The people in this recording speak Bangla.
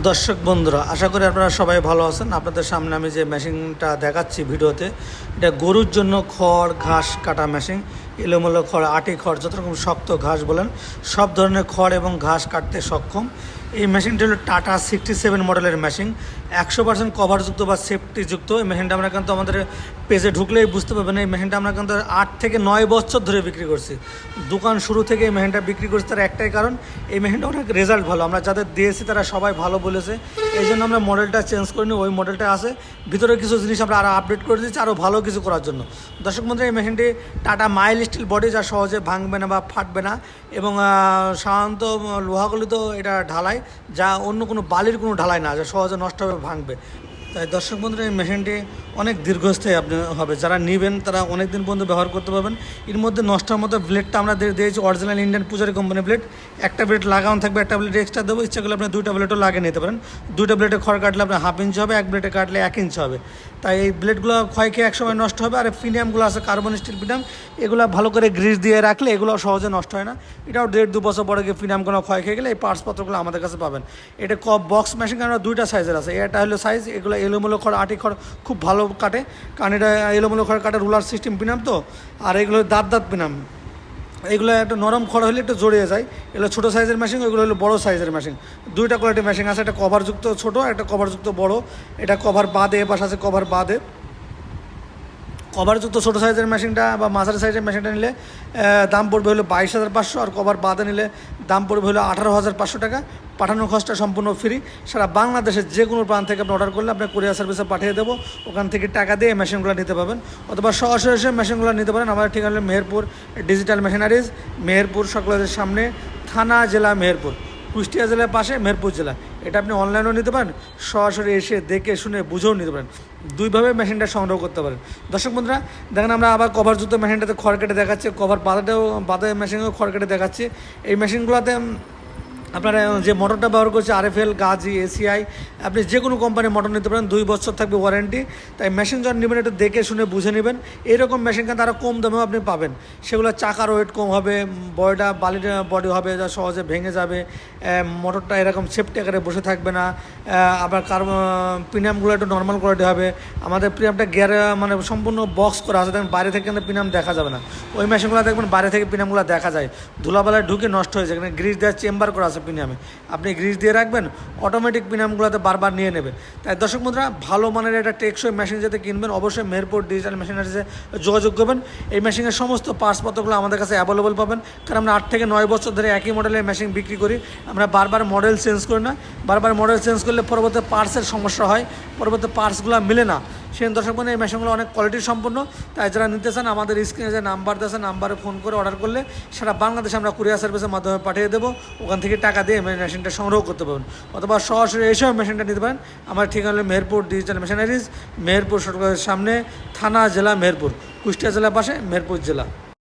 দর্শক বন্ধুরা, আশা করি আপনারা সবাই ভালো আছেন। আপনাদের সামনে আমি যে মেশিনটা দেখাচ্ছি ভিডিওতে, এটা গরুর জন্য খড়, ঘাস কাটা মেশিন, এলোমেলো খড়, আটি খড়, যত রকম শক্ত ঘাস বলেন, সব ধরনের খড় এবং ঘাস কাটতে সক্ষম। এই মেশিনটি হলো টাটা সিক্সটি সেভেন মডেলের মেশিন একশো পার্সেন্ট কভারযুক্ত বা সেফটিযুক্ত এই মেশিনটা আমরা কিন্তু আমাদের পেজে ঢুকলেই বুঝতে পারবেন। এই মেশিনটা আমরা কিন্তু আট থেকে নয় বছর ধরে বিক্রি করছি। দোকান শুরু থেকে এই মেশিনটা বিক্রি করছি তার একটাই কারণ, এই মেশিনটা অনেক রেজাল্ট ভালো। আমরা যাদের দিয়েছি তারা সবাই ভালো বলেছে। এই জন্য আমরা মডেলটা চেঞ্জ করিনি, ওই মডেলটা আছে। ভিতরে কিছু জিনিস আমরা আরও আপডেট করে দিচ্ছি আরও ভালো কিছু করার জন্য। দর্শক বন্ধুরা, এই মেশিনটি টাটা মাইল স্টিল বডি যা সহজে ভাঙবে না বা ফাটবে না। এবং সাধারণত, লোহাগুলি তো এটা ঢালাই। যা অন্য কোনো বালির কোনো ঢালাই না যা সহজে নষ্ট হবে ভাঙবে। তাই দর্শক বন্ধুরা, এই মেশিনটি অনেক দীর্ঘস্থায়ী আপনি হবে। যারা নেবেন, তারা অনেক দিন পর্যন্ত ব্যবহার করতে পারবেন। এর মধ্যে নষ্টের মতো ব্লেডটা আমরা দিয়ে দিয়েছি অরিজিনাল ইন্ডিয়ান পূজারি কোম্পানির ব্লেড। একটা ব্লেড লাগানো থাকবে, একটা ব্লেড এক্সট্রা দেবো। ইচ্ছা করলে আপনি দুইটা ব্লেডও লাগিয়ে নিতে পারেন। দুইটা ব্লেডে খড় কাটলে আপনার হাফ ইঞ্চি হবে, এক ব্লেডে কাটলে এক ইঞ্চি হবে। তাই এই ব্লেডগুলো ক্ষয় খেয়ে একসময় নষ্ট হবে। আর ফিনিয়ামগুলো আছে কার্বন স্টিল ফিনাম এগুলো ভালো করে গ্রিস দিয়ে রাখলে এগুলো সহজে নষ্ট হয় না। এটাও দেড় দু বছর পরে গিয়ে ফিনামগুলো ক্ষয় খেয়ে গেলে এই পার্টসপত্রগুলো আমাদের কাছে পাবেন। এটা কপ বক্স মেশিন কারণ দুইটা সাইজের আছে। এটা হলো সাইজ এগুলো এলোমেলো খড়, আটি খড় খুব ভালো কাটে। কারণ এটা এলোমেলো খড় কাটে, রুলার সিস্টেম পিনাম তো। আর এগুলো দাঁত দাঁত পিনাম এগুলো একটু নরম খড় হলে একটু জড়িয়ে যায়। এগুলো ছোটো সাইজের মেশিন এগুলো হলো বড়ো সাইজের মেশিন দুইটা কোয়ালিটির মেশিন আছে, একটা কভারযুক্ত ছোটো একটা কভারযুক্ত বড়ো। এটা কভার বাদে এ পাশে আছে কভার বাদে কভারযুক্ত ছোটো সাইজের মেশিনটা বা মাঝারি সাইজের মেশিনটা নিলে দাম পড়বে হলো বাইশ হাজার পাঁচশো আর কভার বাদে নিলে দাম পড়বে হলো আঠারো হাজার পাঁচশো টাকা। পাঠানোর খরচটা সম্পূর্ণ ফ্রি সারা বাংলাদেশের যে কোনো প্রান্ত থেকে আপনি অর্ডার করলে আপনি কুরিয়ার সার্ভিসে পাঠিয়ে দেবো। ওখান থেকে টাকা দিয়ে মেশিনগুলো নিতে পাবেন অথবা সরাসরি এসে মেশিনগুলো নিতে পারেন। আমাদের ঠিকানা হলো মেহেরপুর ডিজিটাল মেশিনারিজ মেহেরপুর সকলের সামনে, থানা, জেলা, মেহেরপুর। কুষ্টিয়া জেলার পাশে, মেহেরপুর জেলা। এটা আপনি অনলাইনেও নিতে পারেন, সরাসরি এসে দেখে শুনে বুঝেও নিতে পারেন। দুইভাবে মেশিনটা সংগ্রহ করতে পারেন। দর্শক বন্ধুরা, দেখেন আমরা আবার কভার জুতো মেশিনটাতে খড় কেটে দেখাচ্ছে কভার পাতাটাও পাতা মেশিনেও খড় কেটে দেখাচ্ছে। এই মেশিনগুলোতে আপনারা যে মোটরটা ব্যবহার করছে আরএফএল গাজি এসিআই আপনি যে কোনো কোম্পানির মোটর নিতে পারেন, দুই বছর থাকবে ওয়ারেন্টি তাই মেশিন যখন নেবেন একটু দেখে শুনে বুঝে নেবেন। এরকম মেশিন কিন্তু আরও কম দামেও আপনি পাবেন। সেগুলো চাকার ওয়েট কম হবে, বডিটা বালির বডি হবে, যা সহজে ভেঙে যাবে। মোটরটা এরকম সেফটি আকারে বসে থাকবে না। আবার কার প্রিমিয়ামগুলো একটু নর্মাল কোয়ালিটি হবে। আমাদের প্রিমিয়ামটা গিয়ারে মানে সম্পূর্ণ বক্স করা আছে দেখবেন বাইরে থেকে কিন্তু প্রিমিয়াম দেখা যাবে না। ওই মেশিনগুলো দেখবেন, বাইরে থেকে প্রিমিয়ামগুলো দেখা যায়। ধুলাবেলায় ঢুকে নষ্ট হয়ে যায় গ্রিস দেওয়ার চেম্বার করা আছে প্রিমিয়ামে আপনি গ্রিস দিয়ে রাখবেন অটোমেটিক প্রিমিয়ামগুলোতে বারবার নিয়ে নেবে তাই দর্শক বন্ধুরা, ভালো মানের একটা টেকসই মেশিন যাতে কিনবেন, অবশ্যই মেহেরপুর ডিজিটাল মেশিনারিজে যোগাযোগ করবেন। এই মেশিনের সমস্ত পার্টসপত্রগুলো আমাদের কাছে অ্যাভেলেবল পাবেন। কারণ আমরা আট থেকে নয় বছর ধরে একই মডেলের মেশিন বিক্রি করি। আমরা বারবার মডেল চেঞ্জ করি না। বারবার মডেল চেঞ্জ করলে পরবর্তী পার্টসের সমস্যা হয়, পরবর্তী পার্টসগুলো মিলে না। সেই দর্শক বন্ধু, এই মেশিনগুলো অনেক কোয়ালিটি সম্পন্ন তাই যারা নিতে চান, আমাদের স্ক্রিনে যে নাম্বার দেশে নাম্বারে ফোন করে অর্ডার করলে সেটা বাংলাদেশে আমরা কুরিয়ার সার্ভিসের মাধ্যমে পাঠিয়ে দেবো। ওখান থেকে টাকা দিয়ে মেশিনটা সংগ্রহ করতে পারবেন। অথবা সরাসরি এসেও মেশিনটা নিতে পারেন। আমার ঠিকানা হলো মেহেরপুর ডিজিটাল মেশিনারিজ মেহেরপুর সরকারের সামনে, থানা, জেলা, মেহেরপুর, কুষ্টিয়া জেলার পাশে, মেহেরপুর জেলা।